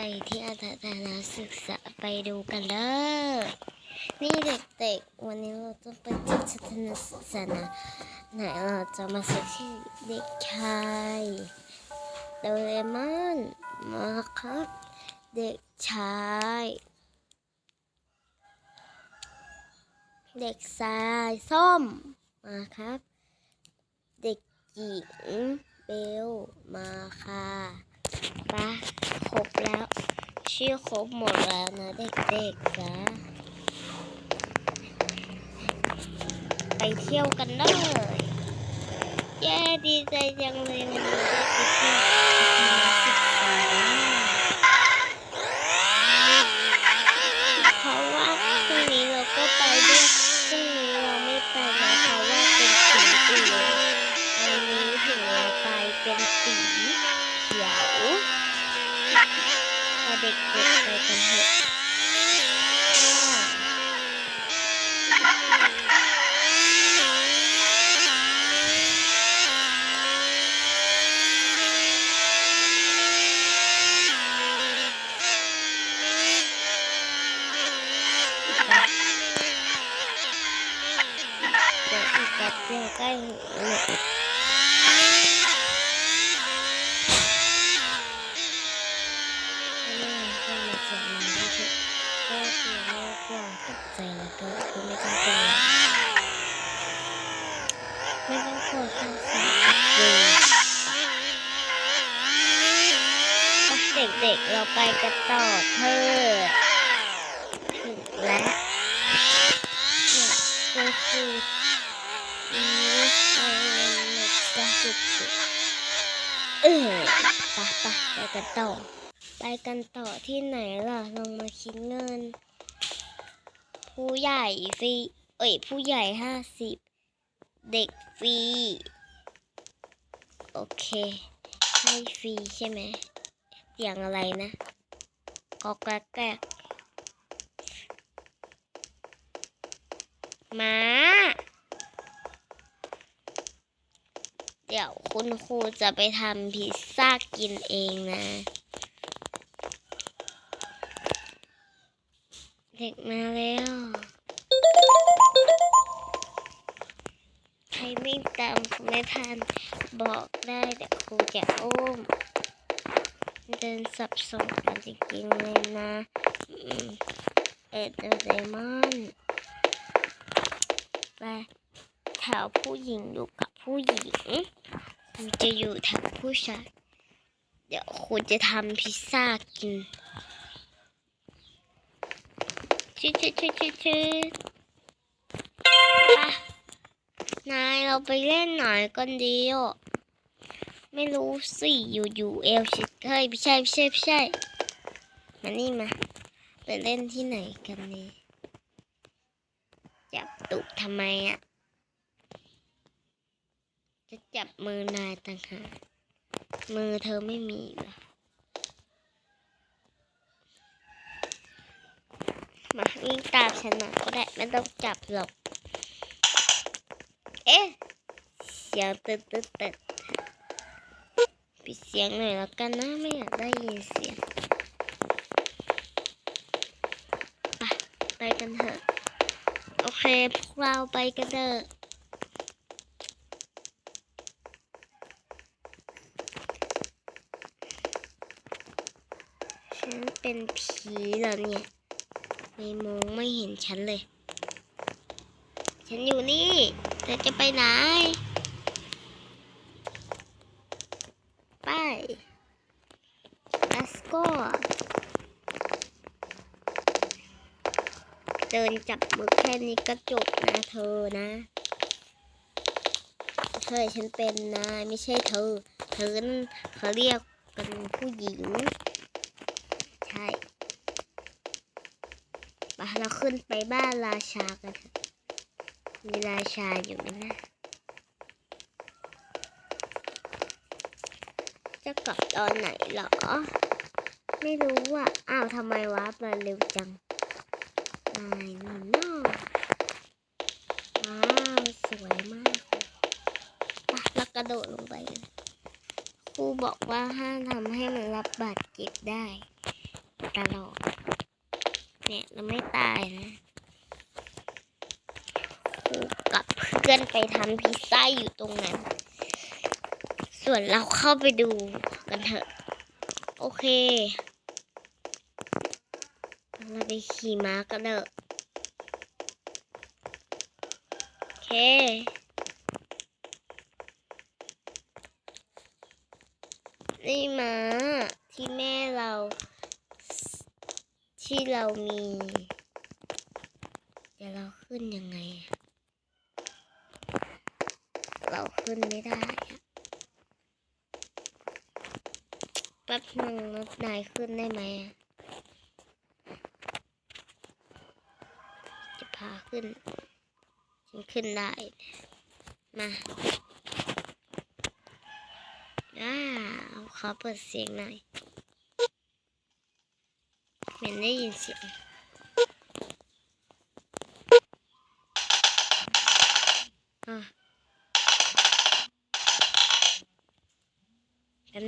ไปที่อาตนาศึกษาไปดูกันเลยนี่เด็กๆ วันนี้เราจะไปที่สถานศึกษานะไหนเราจะมาสักที่เด็กชายโดเรมอนมาครับ เด็กชาย เด็กชายส้มมาครับ เด็กหญิงเบลมาค่ะ ปะครบแล้ว ชื่อครบหมดแล้วนะเด็กๆนะไปเที่ยวกันเลย เย้ดีใจจังเลยวันนี้ได้ไปเที่ยวศึกษาเพราะว่าพรุ่งนี้เราก็ไปด้วยพรุ่งนี้เราไม่ไปนะเพราะว่าเป็นสีอื่นวันนี้ถึงเราไปเป็นสีเขียวพาเด็กๆไปกันเถอะเดี๋ยวอีกแป๊บเดียวใกล้ถึงแล้วเนี่ยไม่ให้มาเสียงมันก็คือก็คือโรคกลัวตกใจแล้วก็คือไม่ต้องกลัวไม่ต้องกลัวข้างสายเลยเด็ก ๆเราไปกันต่อเถอถึงแล้วเนี่ยก็คือมเออเนี่ยจะจุดจุดเออไปไปไปกันต่อ ไปกันต่อที่ไหนล่ะ ลงมาคิดเงิน ผู้ใหญ่ฟรี เอ้ย ผู้ใหญ่ห้าสิบ เด็กฟรี โอเค ให้ฟรีใช่ไหมอย่างอะไรนะ ก็แกแกมา เดี๋ยวคุณครูจะไปทำพิซซ่ากินเองนะ เด็กมาแล้วใครไม่ตามไม่ทันบอกได้เดี๋ยวครูจะอุ้ม เดินสับสนกันจริงๆเลยนะอืมเอ็ดโดเรมอนไปแถวผู้หญิงอยู่กับผู้หญิงจะอยู่แถวผู้ชาย เดี๋ยวคุณจะทำพิซซ่ากินชื่อชื่อชื่อชื่อชื่อไปนายเราไปเล่นหน่อยกันดีอะ ไม่รู้สิอยู่อยู่เอลชิดเฮ้ยไม่ใช่ไม่ใช่ไม่ใช่มานี่มาไปเล่นที่ไหนกันนี่จับตุกทำไมอะ จะจับมือนายต่างหากมือเธอไม่มีหรอมาวิ่งตามฉันมาก็ได้ไม่ต้องจับหรอก เอ๊ะเสียงตึ๊ดตึ๊ดตึ๊ด ปิดเสียงหน่อยแล้วกันนะไม่อยากได้ยินเสียงไปไปกันเถอะโอเคพวกเราไปกันเถอะฉันเป็นผีเหรอเนี่ยไม่มองไม่เห็นฉันเลย ฉันอยู่นี่เธอจะไปไหน ไป let's go เดินจับมือแค่นี้ก็จบนะเธอนะใช่ฉันเป็นนายไม่ใช่เธอ เธอนั่นเขาเรียกกันผู้หญิง ใช่ไปเราขึ้นไปบ้านราชากัน มีราชาอยู่ไหมนะ จะกลับตอนไหนเหรอ ไม่รู้อะอ้าวทำไมวาร์ปมาเร็วจังายนี่น้อว้าวสวยมากเลยไปแล้วกระโดดลงไปครูบอกว่าห้ามทำให้มันรับบาดเจ็บได้ตลอดเนี่ยเราไม่ตายนะครูกับเพื่อนไปทำพิซซ่าอยู่ตรงนั้น ส่วนเราเข้าไปดูกันเถอะ โอเค ไปขี่ม้ากันเถอะโอเคนี่ม้าที่แม่เรา ที่เรามี เดี๋ยวเราขึ้นยังไง เราขึ้นไม่ได้แป๊บนึงรถนายขึ้นได้ไหมอะ พาขึ้นฉันขึ้นได้ มาว้าวขอเปิดเสียงหน่อยเหม็นได้ยินเสียงอะฉัน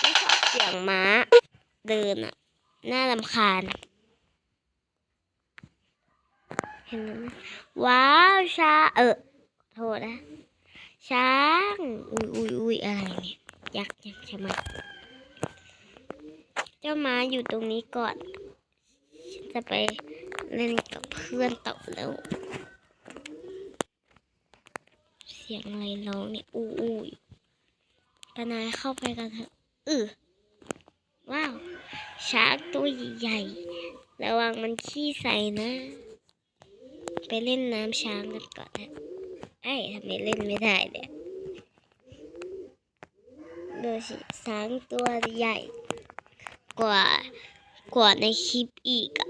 ไม่ชอบเสียงม้าเดินอะ น่ารำคาญ เห็นไหมว้าวช้าเออโทษนะ ช้าง อุ้ยอุ้ยอุ้ยอะไรเนี่ยยักษ์ยักษ์ใช่ไหมเจ้าม้าอยู่ตรงนี้ก่อนฉันจะไปเล่นกับเพื่อนต่อแล้ว เสียงอะไรร้องเนี่ยอู้อู้อยู่ปานายเข้าไปกันเถอะอือว้าวช้างตัวใหญ่ระวังมันขี้ใส่นะ ไปเล่นน้ำช้างกันก่อนนะไอ้ยทำไมเล่นไม่ได้เนี่ยดูสิช้างตัวใหญ่ กว่ากว่าในคลิปอีกอะ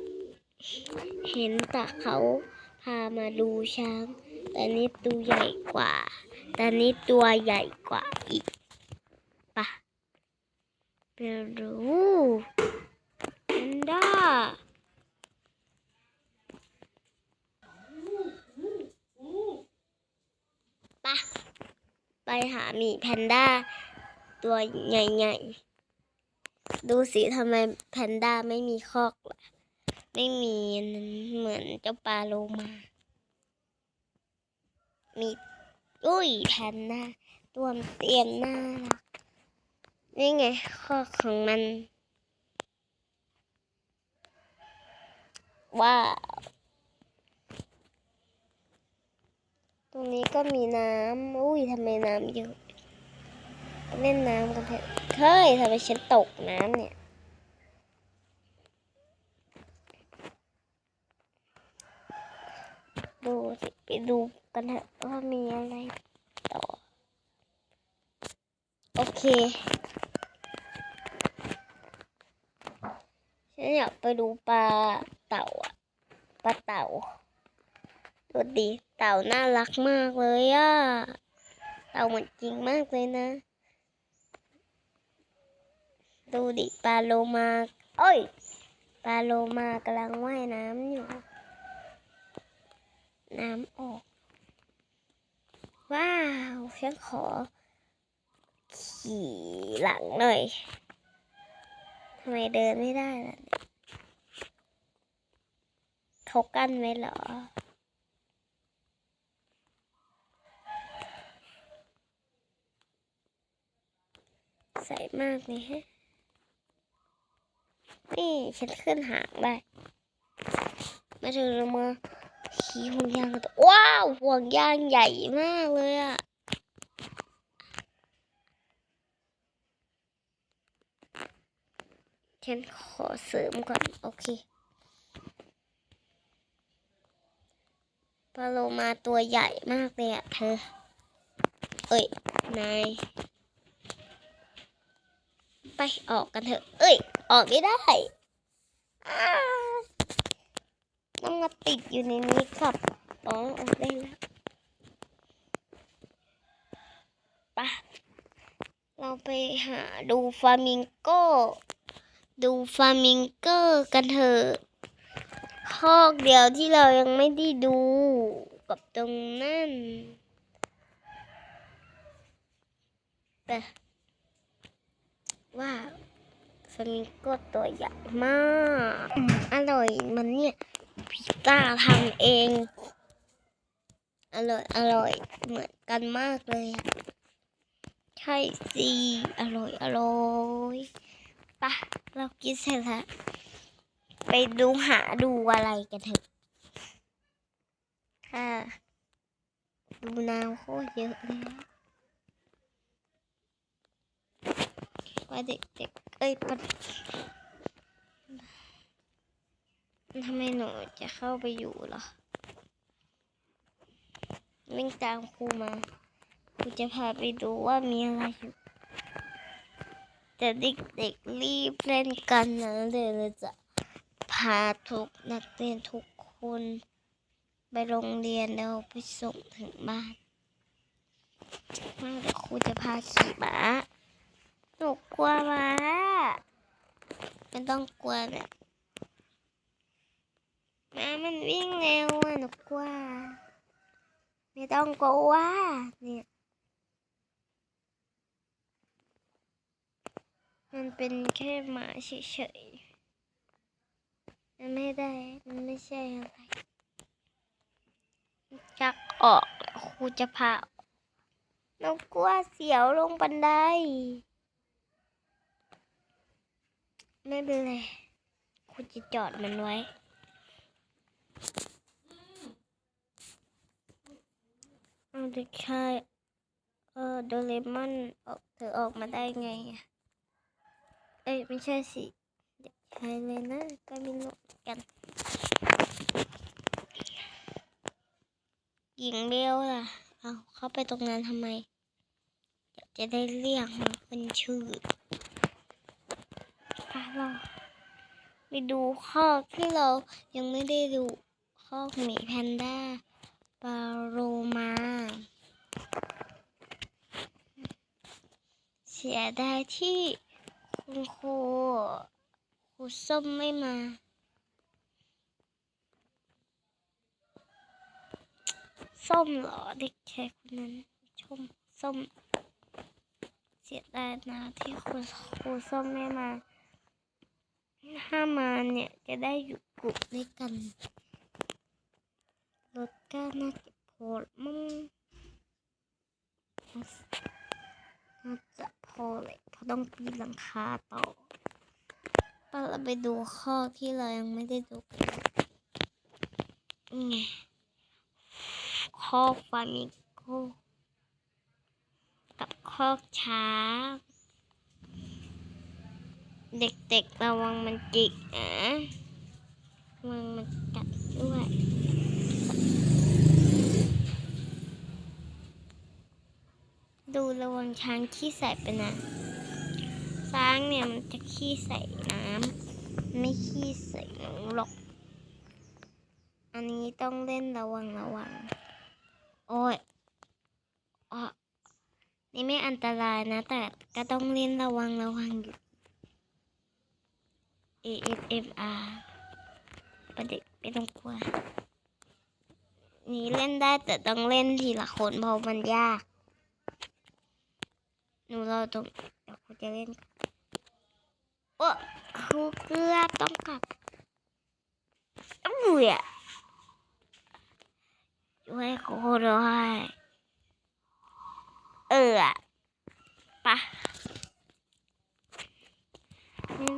เห็นแต่เขาพามาดูช้างแต่นี่ตัวใหญ่กว่าแต่นี่ตัวใหญ่กว่าอีกปะไปดูแพนด้า ไปหาหมีแพนด้า ตัวใหญ่ๆ ดูสิทำไมแพนด้าไม่มีคอกล่ะ ไม่มีนั้นเหมือนเจ้าปลาโลมา มีอุ้ยแพนด้าตัวเตียมน้ารักนี่ไงคอกของมัน ว้าว ต รงนี้ก็มีน้ำอุ้ยทำไมน้ำเยอะเล่นน้ำกันเถอะเฮ้ยทำไมฉันตกน้ำเนี่ยดูสิไปดูกันเถอะว่ามีอะไรต่อ โอเคฉันอยากไปดูปลาเต่าอะปลาเต่า ดูดิเต่าน่ารักมากเลยอะเต่าเหมือนจริงมากเลยนะ ดูดิปลาโลมาโอ้ยปลาโลมากำลังว่ายน้ำอยู่ น้ำออก ว้าวฉันขอ ขี่หลังหน่อยทำไมเดินไม่ได้ล่ะเนี่ยเขากั้นไว้เหรอ ใสมากเลยฮะ นี่ฉันขึ้นหางได้ มาถึงมาขี่ห่วงยางกันต่อว้าวห่วงยางใหญ่มากเลยอะฉันขอเสริมก่อน โอเคปลาโลมาตัวใหญ่มากเลยอะเธอ เอ้ย นาย ไปออกกันเถอะ เอ้ย ออกไม่ได้อ้าต้องมาติดอยู่ในนี้ครับ อ๋อ ออกได้แล้วไปะเราไปหาดูฟามิงโก้ ดูฟามิงโก้กันเถอะคอกเดียวที่เรายังไม่ได้ดูกับตรงนั่นไป ว้าสมิงโก้ตัวใหญ่มาก อร่อยมันเนี่ยพิซซ่าทำเอง อร่อย อร่อย เหมือนกันมากเลย ใช่สิอร่อย อร่อยไปะเรากินเสร็จแล้ว ไปดูหาดูอะไรกันเถอะค่ะ ดูนาวโคตรเยอะเลย ว่าเด็กๆ เอ้ยปทำไมหนูจะเข้าไปอยู่หรอ วิ่งตามครูมาครูจะพาไปดูว่ามีอะไรอยู่ แต่เด็กๆรีบเล่นกันนะเดี๋ยวเราจะพาทุกนักเรียนทุกคน ไปโรงเรียนแล้วไปส่งถึงบ้านมาเดี๋ยวครูจะพาขี่ม้า หนูกลัวมาไม่ต้องกลัวเนี่ยมามันวิ่งเร็วอะหนูกลัว ไม่ต้องกลัวเนี่ย มันเป็นแค่หมาเฉยๆมันไม่ได้ มันไม่ใช่อะไรจักออกครูจะพาหน้องกลัวเสียวลงบันได ไม่เป็นไรครูจะจอดมันไว้ เอาเด็กชายเออโดเรมอนออกเธอออกมาได้ไงอะเอ้ยไม่ใช่สิ เด็กชายเลยนะก็มีรู้กันหญิงเบลล่ะ เอาเข้าไปตรงนั้นทำไม จะได้เรียกมันเป็นชื่อไปเรา ไปดูข้อที่เรายังไม่ได้ดูข้อหมีแพนด้าปาโรมาเสียดายที่คุณครูครูส้มไม่มา ส้มเหรอเด็กชายคนนั้นชมส้ม เสียดายนะที่ครูครูส้มไม่มา ถ้ามาเนี่ยจะได้อยู่กลุ่มด้วยกันรถก็น่าจะพอมั้งน่าจะพอเลยเพราะต้องปีนหลังคาต่อไปเราไปดูข้อที่เรายังไม่ได้ดูกันไงคอฟามิโกกับคอช้าง เด็กๆระวังมันจิกนะระวังมันกัดด้วยดูระวังช้างขี้ใส่ไปนะ ช้างเนี่ยมันจะขี้ใส่น้ำไม่ขี้ใส่หนูหรอก อันนี้ต้องเล่นระวังระวัง โอ้ยอ๋อนี่ไม่อันตรายนะ แต่ก็ต้องเล่นระวังระวังอยู่ ASMR ประเด็กไม่ต้องกลัว นี่เล่นได้แต่ต้องเล่นทีละคนเพราะมันยาก หนูเราตรงเดี๋ยวครูจะเล่น โอ้ครูเกือบต้องกลับต้องเบื่อช่วยครูด้วยเออปะ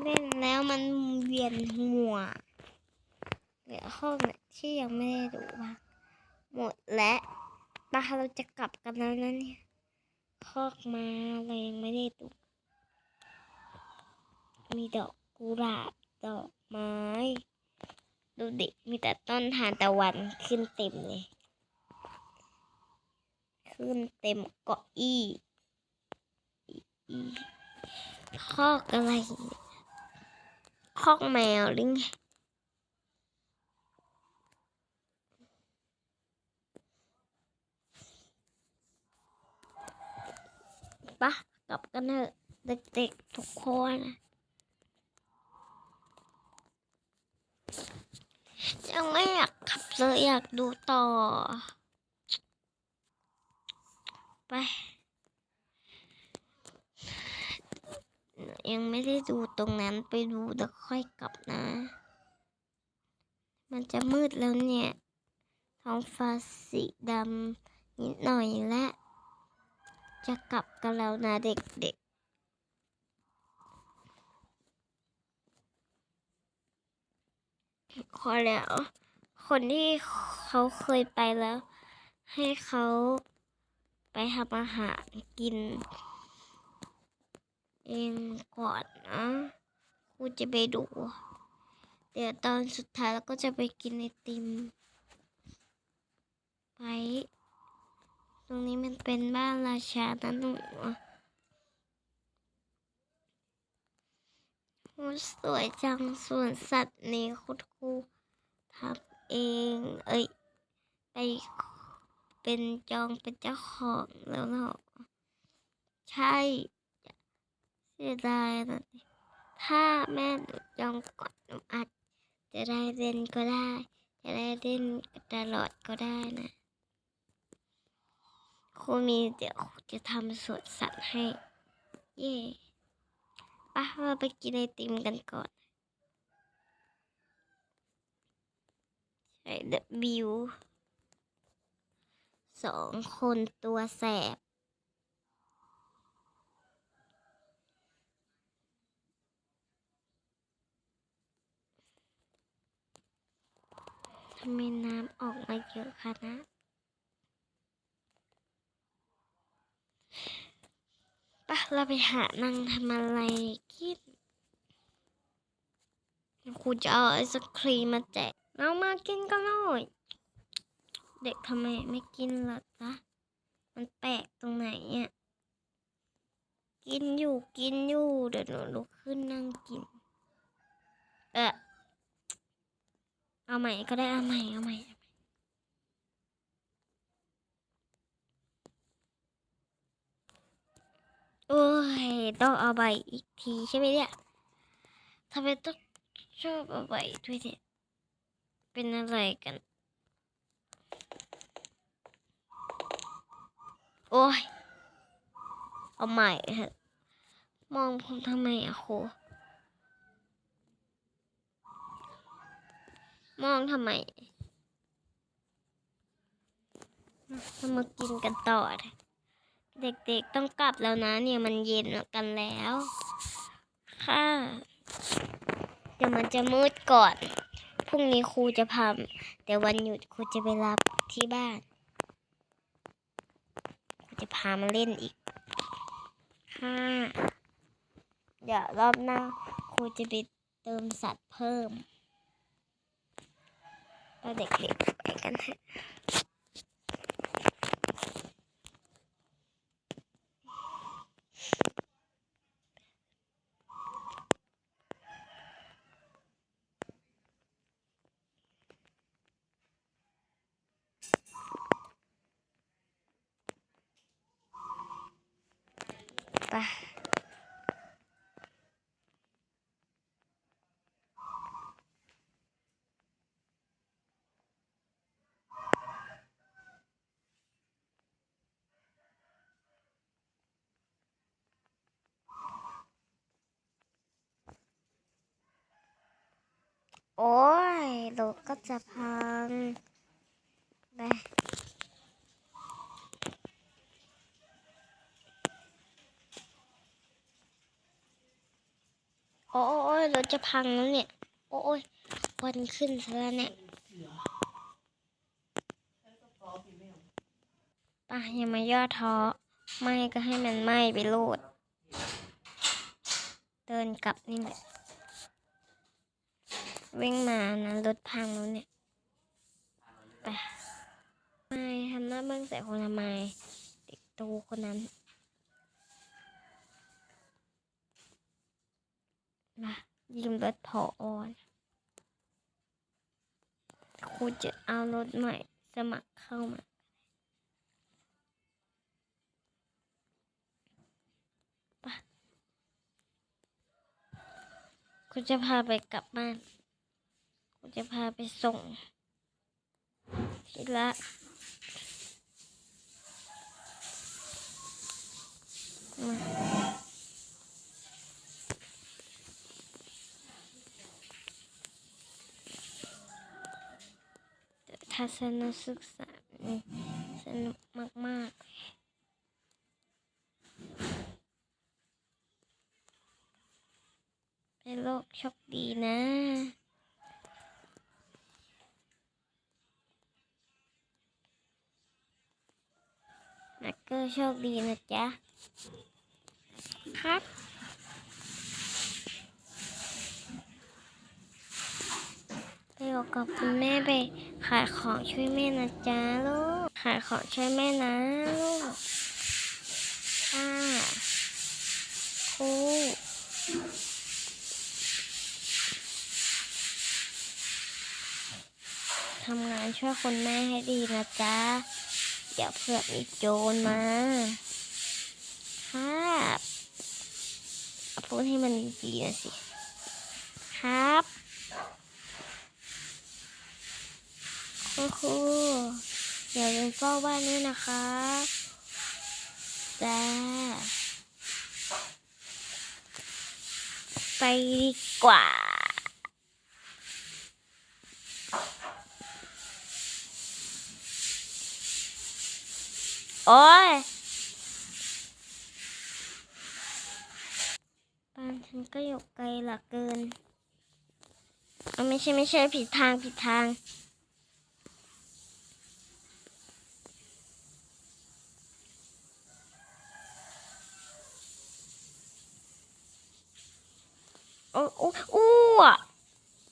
เล่นแล้วมันเวียนหัวเหลือห้องเนี่ยที่ยังไม่ได้ดูบ้างหมดแล้วปะเราจะกลับกันแล้วนะเนี่ยคอกมาเรายังไม่ได้ดู มีดอกกุหลาบดอกไม้ ดูดิมีแต่ต้นทานตะวันขึ้นเต็มเลย ขึ้นเต็มเก้าอี้อีคอกอะไรเนี่ย อกแมวหรือไงปะกลับกันเถอะเด็กๆทุกคนนะยังไม่อยากขับเลยอยากดูต่อ ไป หนู ยังไม่ได้ดูตรงนั้นไปดูแล้วค่อยกลับนะ มันจะมืดแล้วเนี่ย ท้องฟ้าสีดำนิดหน่อยและ จะกลับกันแล้วนะเด็กๆขอแล้ว คนที่เขาเคยไปแล้ว ให้เขาไปทำอาหารกิน เองก่อนนะครูจะไปดู เดี๋ยวตอนสุดท้ายเราก็จะไปกินไอติม ไป ตรงนี้มันเป็นบ้านราชานะหนูโอ้สวยจังสวนสัตว์นี้คุณครูทำเอง เอ้ย ไปเป็นจองเป็นเจ้าของแล้วเนาะใช่ เสียดายนะถ้าแม่หนูจองก่อนหนูอาจจะได้เล่นก็ได้ จะได้เล่นตลอดก็ได้นะครูมีเดี๋ยวจะทำสวนสัตว์ให้ เย่ปะเราไปกินไอติมกันก่อนใช่เดบิวสองคนตัวแสบ ทำไมน้ำออกมาเยอะขนาดปะเราไปหานั่งทำอะไรกินครูจะเอาไอศครีมมาแจกเรามากินกันหน่อย เด็กทำไมไม่กินล่ะจ๊ะ มันแปลกตรงไหนอะกินอยู่กินอยู่ เดี๋ยวหนูลุกขึ้นนั่งกิน เออ เอาใหม่ก็ได้เอาใหม่เอาใหม่โอ้ยต้องเอาใบอีกทีใช่ไหมเนี่ยทำไมต้องชอบเอาใบด้วยเนี่ยเป็นอะไรกัน โอ้ยเอาใหม่เถอะมองผมทำไมอะโค มองทำไมเรามากินกันต่อ เด็กๆต้องกลับแล้วนะ เนี่ยมันเย็นกันแล้ว ค่ะเดี๋ยวมันจะมืดก่อนพรุ่งนี้ครูจะพาแต่วันหยุดครูจะไปรับที่บ้านครูจะพามาเล่นอีกค่ะเดี๋ยวรอบหน้าครูจะไปเติมสัตว์เพิ่ม เราเด็ก โอ้ยรถก็จะพังไปโอ้ยรถจะพังแล้วเนี่ย โอ้ยควันขึ้นซะแล้วเนี่ยป่ะย่ามาย่อท้อไม่ก็ให้มันไหม้ไปโลด เดินกลับนี่แหละ วิ่งมานะรถพังแล้วเนี่ยไปไม่ทำหน้าเบิ้งใส่คนทำไมเด็กตูคนนั้นมายืมรถพออ่อนครูจะเอารถใหม่สมัครเข้ามาไปครูจะพาไปกลับบ้าน ผมจะพาไปส่ง ทีละทัศนศึกษาสนุกมาก ๆโลกโชคดีนะ แม็กเกอร์โชคดีนะจ๊ะ ครับ ไปบอกกับคุณแม่ไปขายของช่วยแม่นะจ๊ะลูก ขายของช่วยแม่นะลูกค่ะครูทำงานช่วยคุณแม่ให้ดีนะจ๊ะ เดี๋ยวเผื่อมีโจรมาครับพูดให้มันดีๆนะสิ ครับคุณครูอย่าลืมเฝ้าบ้านด้วยนะคะจ้าไปดีกว่า โอ้ยบ้านฉันก็อยู่ไกลเหลือเกินไม่ใช่ไม่ใช่ผิดทางผิดทางโอ้อู้อู้อะ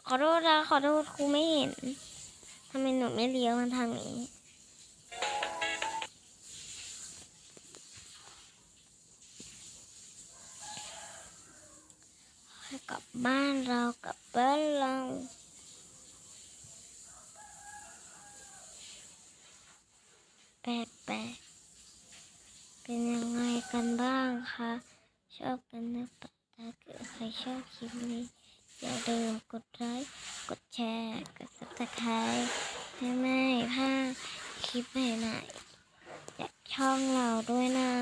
ขอโทษนะขอโทษครูไม่เห็นทำไมหนูไม่เลี้ยวมาทางนี้ บ้านเรากับบ้านเราแปลกแปเป็นยังไงกันบ้างคะชอบกันหรือเปล่าถ้าเกิดใครชอบคลิปนี้ อย่าลืมกดไลค์กดแชร์ กด subscribe ให้ไม่พลาดคลิปใหม่ๆจากช่องเราด้วยนะ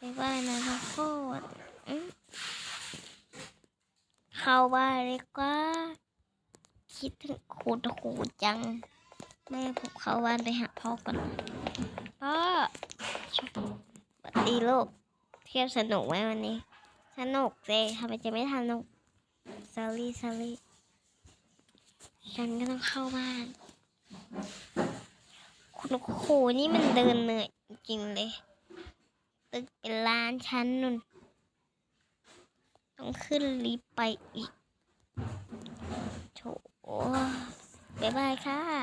บ๊ายบายนะทุกคนอืม เข้าบ้านเลยกว่าคิดถึงครูตะครูจัง แม่ผมเข้าบ้านไปหาพ่อก่อนพ่อสวัสดีลูกเที่ยวสนุกไหมวันนี้ สนุกเลยทำไมจะไม่สนุกซารี่ซารี่ฉันก็ต้องเข้าบ้าน คุณครูนี่มันเดินเหนื่อยจริงเลยตึกเป็นล้านชั้นนุ่น ต้องขึ้นลิฟต์ไปอีก โถบ๊ายบายค่ะ